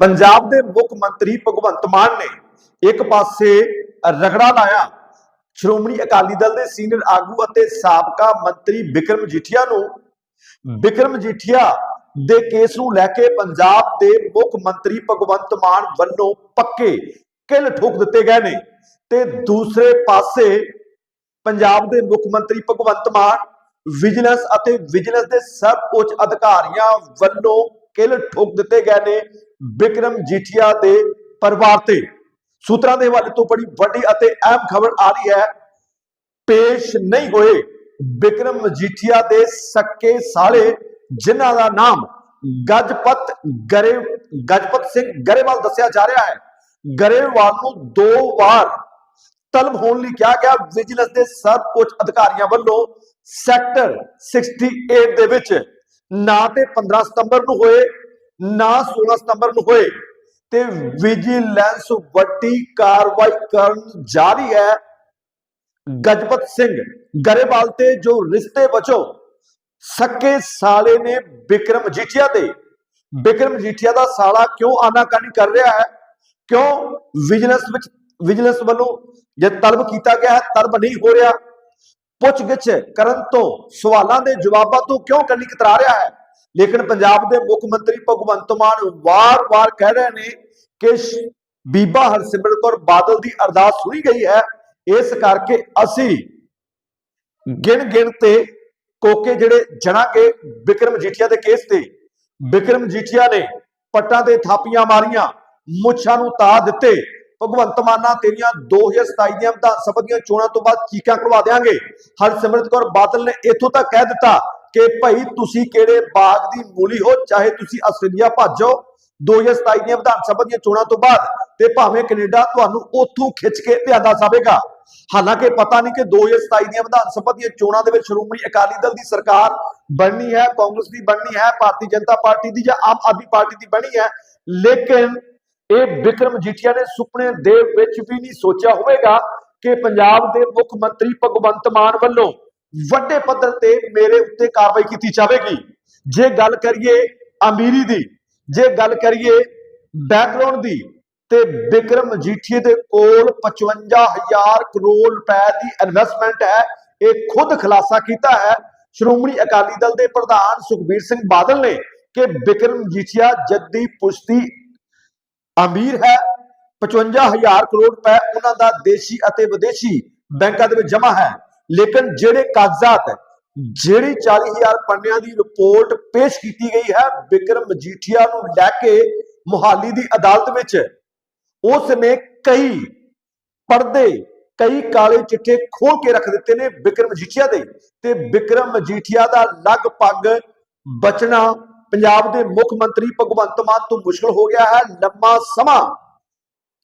ਪੰਜਾਬ ਦੇ ਮੁੱਖ ਮੰਤਰੀ ਭਗਵੰਤ ਮਾਨ ਨੇ ਇੱਕ ਪਾਸੇ ਰਗੜਾ ਲਾਇਆ। ਸ਼੍ਰੋਮਣੀ ਅਕਾਲੀ ਦਲ ਦੇ ਸੀਨੀਅਰ ਆਗੂ ਅਤੇ ਸਾਬਕਾ ਮੰਤਰੀ ਵਿਕਰਮ ਜੀਠੀਆ ਨੂੰ ਵਿਕਰਮ ਜੀਠੀਆ ਦੇ ਕੇਸ ਨੂੰ ਲੈ ਕੇ ਪੰਜਾਬ ਦੇ ਮੁੱਖ ਮੰਤਰੀ ਭਗਵੰਤ ਮਾਨ ਵੱਲੋਂ ਪੱਕੇ ਕਿਲ ਠੋਕ ਦਿੱਤੇ ਗਏ ਨੇ ਤੇ ਦੂਸਰੇ ਪਾਸੇ ਪੰਜਾਬ ਦੇ ਮੁੱਖ ਮੰਤਰੀ ਭਗਵੰਤ ਮਾਨ, ਵਿਜੀਲੈਂਸ ਅਤੇ ਵਿਜੀਲੈਂਸ ਦੇ ਸਭ ਉੱਚ ਅਧਿਕਾਰੀਆਂ ਵੱਲੋਂ ਕਿਲ ਠੋਕ ਦਿੱਤੇ ਗਏ ਨੇ ਵਿਕਰਮ ਜੀਠੀਆ ਦੇ ਪਰਿਵਾਰ ਤੇ। ਸੂਤਰਾਂ ਦੇ ਹਵਾਲੇ ਤੋਂ ਬੜੀ ਵੱਡੀ ਅਤੇ ਅਹਿਮ ਖਬਰ ਆ ਰਹੀ ਹੈ, ਪੇਸ਼ ਨਹੀਂ ਹੋਏ ਵਿਕਰਮ ਮਜੀਠੀਆ ਦੇ ਸੱਕੇ ਸਾਲੇ, ਜਿਨ੍ਹਾਂ ਦਾ ਨਾਮ ਗਜਪਤ ਗਰੇ, ਗਜਪਤ ਸਿੰਘ ਗਰੇਵਾਲ ਦੱਸਿਆ ਜਾ ਰਿਹਾ ਹੈ। ਗਰੇਵਾਲ ਨੂੰ ਦੋ ਵਾਰ ਤਲਬ ਹੋਣ ਲਈ ਕਿਹਾ ਗਿਆ। ਵਿਜੀਲੈਂਸ ਦੇ ਸਰਵ ਉੱਚ ਅਧਿਕਾਰੀਆਂ ਵੱਲੋਂ ਸੈਕਟਰ 68 ਦੇ ਵਿੱਚ ਨਾ ਤੇ 15 ਸਤੰਬਰ ਨੂੰ ਹੋਏ, ਨਾ 16 ਸਤੰਬਰ ਨੂੰ ਹੋਏ। ਤੇ ਵਿਜੀਲੈਂਸ ਵੱਡੀ ਕਾਰਵਾਈ ਕਰਨ ਜਾ ਰਹੀ ਹੈ ਗਜਪਤ ਸਿੰਘ ਗਰੇਵਾਲ ਤੇ, ਜੋ ਰਿਸ਼ਤੇ ਬਚੋ ਸੱਕੇ ਸਾਲੇ ਨੇ ਵਿਕਰਮ ਜੀਠੀਆ ਤੇ ਵਿਕਰਮ ਜੀਠੀਆ ਦਾ ਸਾਲਾ ਕਿਉਂ ਆਨਾਕਾਨੀ ਕਰ ਰਿਹਾ ਹੈ? ਕਿਉਂ ਵਿਜੀਲੈਂਸ ਵਿੱਚ ਵਿਜੀਲੈਂਸ ਵੱਲੋਂ ਜੇ ਤਲਬ ਕੀਤਾ ਗਿਆ ਹੈ, ਤਲਬ ਨਹੀਂ ਹੋ ਰਿਹਾ? ਪੁੱਛਗਿੱਛ ਕਰਨ ਤੋਂ ਸਵਾਲਾਂ ਦੇ ਜਵਾਬਾਂ ਤੋਂ ਕਿਉਂ ਕੰਨੀ ਕਤਰਾ ਰਿਹਾ ਹੈ? ਲੇਕਿਨ ਪੰਜਾਬ ਦੇ ਮੁੱਖ ਮੰਤਰੀ ਭਗਵੰਤ ਮਾਨ ਵਾਰ-ਵਾਰ ਕਹਿ ਰਹੇ ਨੇ ਕਿ ਬੀਬਾ ਹਰਸਿਮਰਤ ਕੌਰ ਬਾਦਲ ਦੀ ਅਰਦਾਸ ਸੁਣੀ ਗਈ ਹੈ। ਇਸ ਕਰਕੇ ਅਸੀਂ ਗਿਣ ਗਿਣ ਤੇ ਕੋਕੇ ਜਿਹੜੇ ਜਣਾਂਗੇ, ਵਿਕਰਮ ਜੀਠੀਆ ਦੇ ਕੇਸ ਤੇ, ਵਿਕਰਮ ਜੀਠੀਆ ਨੇ ਪੱਟਾਂ ਤੇ ਥਾਪੀਆਂ ਮਾਰੀਆਂ, ਮੁੱਛਾਂ ਨੂੰ ਤਾ ਦਿੱਤੇ ਭਗਵੰਤ ਮਾਨਾ ਤੇਰੀਆਂ 2027 ਦੀਆਂ ਵਿਧਾਨ ਸਭਾ ਦੀਆਂ ਚੋਣਾਂ ਤੋਂ ਬਾਅਦ ਚੀਕਾਂ ਕਰਵਾ ਦੇਾਂਗੇ ਹਰਸਿਮਰਤ ਕੌਰ ਬਾਦਲ ਨੇ ਇੱਥੋਂ ਤੱਕ ਕਹਿ ਦਿੱਤਾ ਕਿ ਭਾਈ ਤੁਸੀਂ ਕਿਹੜੇ ਬਾਗ ਦੀ ਮੂਲੀ ਹੋ, ਚਾਹੇ ਤੁਸੀਂ ਆਸਟ੍ਰੇਲੀਆ ਭੱਜੋ 2027 ਦੀਆਂ ਵਿਧਾਨ ਸਭਾ ਦੀਆਂ ਚੋਣਾਂ ਤੋਂ ਬਾਅਦ ਤੇ ਭਾਵੇਂ ਕੈਨੇਡਾ ਤੁਹਾਨੂੰ ਉੱਥੋਂ ਖਿੱਚ ਕੇ ਲਿਆਂਦਾ ਜਾਵੇਗਾ ਹਾਲਾਂਕਿ ਪਤਾ ਨਹੀਂ ਕਿ 2027 ਦੀਆਂ ਵਿਧਾਨ ਸਭਾ ਦੀਆਂ ਚੋਣਾਂ ਦੇ ਵਿੱਚ ਸ਼੍ਰੋਮਣੀ ਅਕਾਲੀ ਦਲ ਦੀ ਸਰਕਾਰ ਬਣਨੀ ਹੈ, ਕਾਂਗਰਸ ਦੀ ਬਣਨੀ ਹੈ, ਭਾਰਤੀ ਜਨਤਾ ਪਾਰਟੀ ਦੀ ਜਾਂ ਆਮ ਆਦਮੀ ਪਾਰਟੀ ਦੀ ਬਣੀ ਹੈ। ਲੇਕਿਨ ਇਹ ਵਿਕਰਮ ਜੀਠੀਆ ਨੇ ਸੁਪਨੇ ਦੇ ਵਿੱਚ ਵੀ ਨਹੀਂ ਸੋਚਿਆ ਹੋਵੇਗਾ ਕਿ ਪੰਜਾਬ ਦੇ ਮੁੱਖ ਮੰਤਰੀ ਭਗਵੰਤ ਮਾਨ ਵੱਲੋਂ ਵੱਡੇ ਪੱਧਰ ਤੇ ਮੇਰੇ ਉੱਤੇ ਕਾਰਵਾਈ ਕੀਤੀ ਜਾਵੇਗੀ। ਜੇ ਗੱਲ ਕਰੀਏ ਅਮੀਰੀ ਦੀ, ਜੇ ਗੱਲ ਕਰੀਏ ਬੈਕਗ੍ਰਾਉਂਡ ਦੀ, ਤੇ ਵਿਕਰਮ ਮਜੀਠੀਏ ਦੇ ਕੋਲ 55000 ਕਰੋੜ ਰੁਪਏ ਦੀ ਇਨਵੈਸਟਮੈਂਟ ਹੈ। ਇਹ ਖੁਦ ਖੁਲਾਸਾ ਕੀਤਾ ਹੈ। ਸ਼੍ਰੋਮਣੀ ਅਕਾਲੀ ਦਲ ਦੇ ਪ੍ਰਧਾਨ ਸੁਖਬੀਰ ਸਿੰਘ ਬਾਦਲ ਨੇ ਕਿ ਵਿਕਰਮ ਮਜੀਠੀਆ ਜੱਦੀ ਪੁਸ਼ਤੀ ਅਮੀਰ ਹੈ 55000 ਕਰੋੜ ਰੁਪਏ ਉਹਨਾਂ ਦਾ ਦੇਸ਼ੀ ਅਤੇ ਵਿਦੇਸ਼ੀ ਬੈਂਕਾਂ ਦੇ ਵਿੱਚ ਜਮ੍ਹਾਂ ਹੈ। ਲੇਕਿਨ ਜਿਹੜੇ ਕਾਗਜ਼ਾਤ, ਜਿਹੜੀ 40000 ਪੰਨਿਆਂ ਦੀ ਰਿਪੋਰਟ ਪੇਸ਼ ਕੀਤੀ ਗਈ ਹੈ, ਵਿਕਰਮ ਮਜੀਠੀਆ ਨੂੰ ਲੈ ਕੇ ਮੁਹਾਲੀ ਦੀ ਅਦਾਲਤ ਵਿੱਚ, ਉਸ ਨੇ ਕਈ ਪਰਦੇ, ਕਈ ਕਾਲੇ ਚਿੱਠੇ ਖੋਲ ਕੇ ਰੱਖ ਦਿੱਤੇ ਨੇ ਵਿਕਰਮ ਮਜੀਠੀਆ ਦੇ। ਤੇ ਵਿਕਰਮ ਮਜੀਠੀਆ ਦਾ ਲਗਭਗ ਬਚਣਾ ਪੰਜਾਬ ਦੇ ਮੁੱਖ ਮੰਤਰੀ ਭਗਵੰਤ ਮਾਨ ਤੋਂ ਮੁਸ਼ਕਲ ਹੋ ਗਿਆ ਹੈ, ਲੰਮਾ ਸਮਾਂ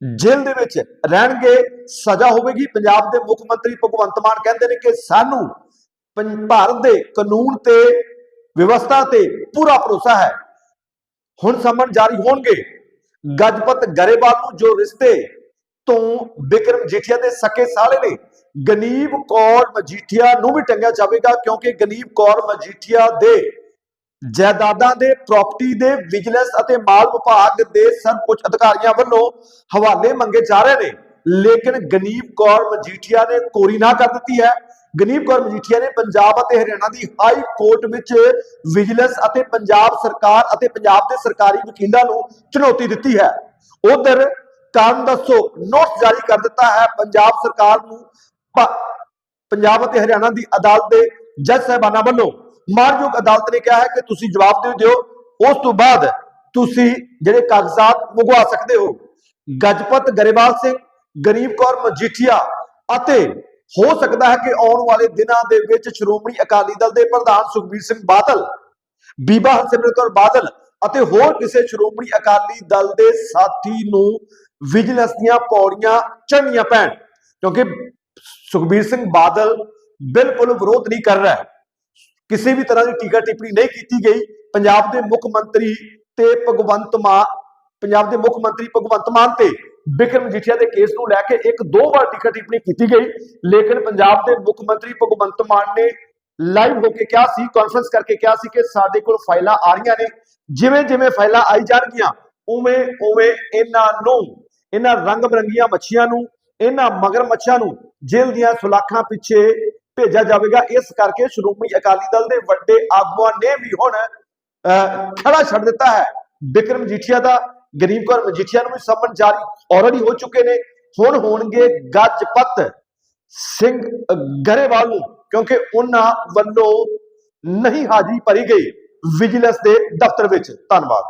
ਜੇਲ੍ਹ ਦੇ ਵਿੱਚ ਰਹਿਣਗੇ, ਸਜ਼ਾ ਹੋਵੇਗੀ। ਪੰਜਾਬ ਦੇ ਮੁੱਖ ਮੰਤਰੀ ਭਗਵੰਤ ਮਾਨ ਕਹਿੰਦੇ ਨੇ ਕਿ ਸਾਨੂੰ ਭਾਰਤ ਦੇ ਕਾਨੂੰਨ ਤੇ ਵਿਵਸਥਾ ਤੇ ਪੂਰਾ ਭਰੋਸਾ ਹੈ। ਹੁਣ ਸਮਨ ਜਾਰੀ ਹੋਣਗੇ। ਗਜਪਤ ਗਰੇਵਾਲ ਨੂੰ ਜੋ ਰਿਸ਼ਤੇ ਤੋਂ ਬਿਕਰਮ ਜੀਠੀਆ ਦੇ ਸਕੇ ਸਾਲੇ ਨੇ ਗਨੀਬ ਕੌਰ ਮਜੀਠੀਆ ਨੂੰ ਵੀ ਟੰਗਿਆ ਜਾਵੇਗਾ ਕਿਉਂਕਿ ਗਨੀਬ ਕੌਰ ਮਜੀਠੀਆ ਦੇ ਜਾਇਦਾਦਾਂ ਦੇ ਪ੍ਰਾਪਰਟੀ ਦੇ ਵਿਜੀਲੈਂਸ ਅਤੇ ਮਾਲ ਵਿਭਾਗ ਦੇ ਸਰਵਉੱਚ ਅਧਿਕਾਰੀਆਂ ਵੱਲੋਂ ਹਵਾਲੇ ਮੰਗੇ ਜਾ ਰਹੇ ਨੇ। ਲੇਕਿਨ ਗਨੀਬ ਕੌਰ ਮਜੀਠੀਆ ਨੇ ਕੋਰੀ ਨਾ ਕਰ ਦਿੱਤੀ ਹੈ। ਗਨੀਬ ਕੌਰ ਮਜੀਠੀਆ ਨੇ ਪੰਜਾਬ ਅਤੇ ਹਰਿਆਣਾ ਦੀ ਹਾਈ ਕੋਰਟ ਵਿੱਚ ਵਿਜੀਲੈਂਸ ਅਤੇ ਪੰਜਾਬ ਸਰਕਾਰ ਅਤੇ ਪੰਜਾਬ ਦੇ ਸਰਕਾਰੀ ਵਕੀਲਾਂ ਨੂੰ ਚੁਣੌਤੀ ਦਿੱਤੀ ਹੈ। ਉਧਰ ਕਾਰਨ ਦੱਸੋ, ਨੋਟਿਸ ਜਾਰੀ ਕਰ ਦਿੱਤਾ ਹੈ ਪੰਜਾਬ ਸਰਕਾਰ ਨੂੰ ਪੰਜਾਬ ਅਤੇ ਹਰਿਆਣਾ ਦੀ ਅਦਾਲਤ ਦੇ ਜੱਜ ਸਾਹਿਬਾਨਾਂ ਵੱਲੋਂ। ਮਾਨਯੋਗ ਅਦਾਲਤ ਨੇ ਕਿਹਾ ਹੈ ਕਿ ਤੁਸੀਂ ਜਵਾਬ ਦੇ ਦਿਓ, ਉਸ ਤੋਂ ਬਾਅਦ ਤੁਸੀਂ ਜਿਹੜੇ ਕਾਗਜ਼ਾਤ ਮੰਗਵਾ ਸਕਦੇ ਹੋ। ਗਜਪਤ ਗਰੇਵਾਲ ਸਿੰਘ, ਗਰੀਬ ਕੌਰ ਮਜੀਠੀਆ ਅਤੇ ਹੋ ਸਕਦਾ ਹੈ ਕਿ ਆਉਣ ਵਾਲੇ ਦਿਨਾਂ ਦੇ ਵਿੱਚ ਸ਼੍ਰੋਮਣੀ ਅਕਾਲੀ ਦਲ ਦੇ ਪ੍ਰਧਾਨ ਸੁਖਬੀਰ ਸਿੰਘ ਬਾਦਲ, ਬੀਬਾ ਹਰਸਿਮਰਤ ਕੌਰ ਬਾਦਲ ਅਤੇ ਹੋਰ ਕਿਸੇ ਸ਼੍ਰੋਮਣੀ ਅਕਾਲੀ ਦਲ ਦੇ ਸਾਥੀ ਨੂੰ ਵਿਜੀਲੈਂਸ ਦੀਆਂ ਪੌੜੀਆਂ ਚੜ੍ਹਨੀਆਂ ਪੈਣ, ਕਿਉਂਕਿ ਸੁਖਬੀਰ ਸਿੰਘ ਬਾਦਲ ਬਿਲਕੁਲ ਵਿਰੋਧ ਨਹੀਂ ਕਰ ਰਿਹਾ ਕਿਸੇ ਵੀ ਤਰ੍ਹਾਂ ਦੀ ਟੀਕਾ ਟਿੱਪਣੀ ਨਹੀਂ ਕੀਤੀ ਗਈ। ਪੰਜਾਬ ਦੇ ਮੁੱਖ ਮੰਤਰੀ ਤੇ ਭਗਵੰਤ ਮਾਨ, ਪੰਜਾਬ ਦੇ ਮੁੱਖ ਮੰਤਰੀ ਭਗਵੰਤ ਮਾਨ ਤੇ ਬਿਕਰਮ ਜੀਠੀਆ ਦੇ ਕੇਸ ਨੂੰ ਲੈ ਕੇ ਇੱਕ ਦੋ ਵਾਰ ਟੀਕਾ ਟਿੱਪਣੀ ਕੀਤੀ ਗਈ। ਲੇਕਿਨ ਪੰਜਾਬ ਦੇ ਮੁੱਖ ਮੰਤਰੀ ਭਗਵੰਤ ਮਾਨ ਨੇ ਲਾਈਵ ਹੋ ਕੇ ਕਿਹਾ ਸੀ ਕਾਨਫਰੰਸ ਕਰਕੇ ਕਿਹਾ ਸੀ ਕਿ ਸਾਡੇ ਕੋਲ ਫਾਈਲਾਂ ਆ ਰਹੀਆਂ ਨੇ। ਜਿਵੇਂ ਜਿਵੇਂ ਫਾਈਲਾਂ ਆਈ ਜਾਣਗੀਆਂ, ਉਵੇਂ ਉਵੇਂ ਇਹਨਾਂ ਨੂੰ, ਇਹਨਾਂ ਰੰਗ ਬਰੰਗੀਆਂ ਮੱਛੀਆਂ ਨੂੰ, ਇਹਨਾਂ ਮਗਰ ਮੱਛਾਂ ਨੂੰ ਜੇਲ੍ਹ ਦੀਆਂ ਸੁਲਾਖਾਂ ਪਿੱਛੇ ਭੇਜਿਆ ਜਾਵੇਗਾ। ਇਸ ਕਰਕੇ ਸ਼੍ਰੋਮਣੀ ਅਕਾਲੀ ਦਲ ਦੇ ਵੱਡੇ ਆਗੂਆਂ ਨੇ ਵੀ ਹੁਣ ਅਹ, ਖੜਾ ਛੱਡ ਦਿੱਤਾ ਹੈ। ਬਿਕਰਮ ਮਜੀਠੀਆ ਦਾ ਗਰੀਬ ਕੌਰ ਮਜੀਠੀਆ ਨੂੰ ਵੀ ਸਮਨ ਜਾਰੀ ਆਲਰੇਡੀ ਹੋ ਚੁੱਕੇ ਨੇ। ਹੁਣ ਹੋਣਗੇ ਗੱਜਪਤ ਸਿੰਘ ਗਰੇਵਾਲ ਨੂੰ ਕਿਉਂਕਿ ਉਹਨਾਂ ਵੱਲੋਂ ਨਹੀਂ ਹਾਜ਼ਰੀ ਭਰੀ ਗਈ। ਵਿਜੀਲੈਂਸ ਦੇ ਦਫ਼ਤਰ ਵਿੱਚ। ਧੰਨਵਾਦ।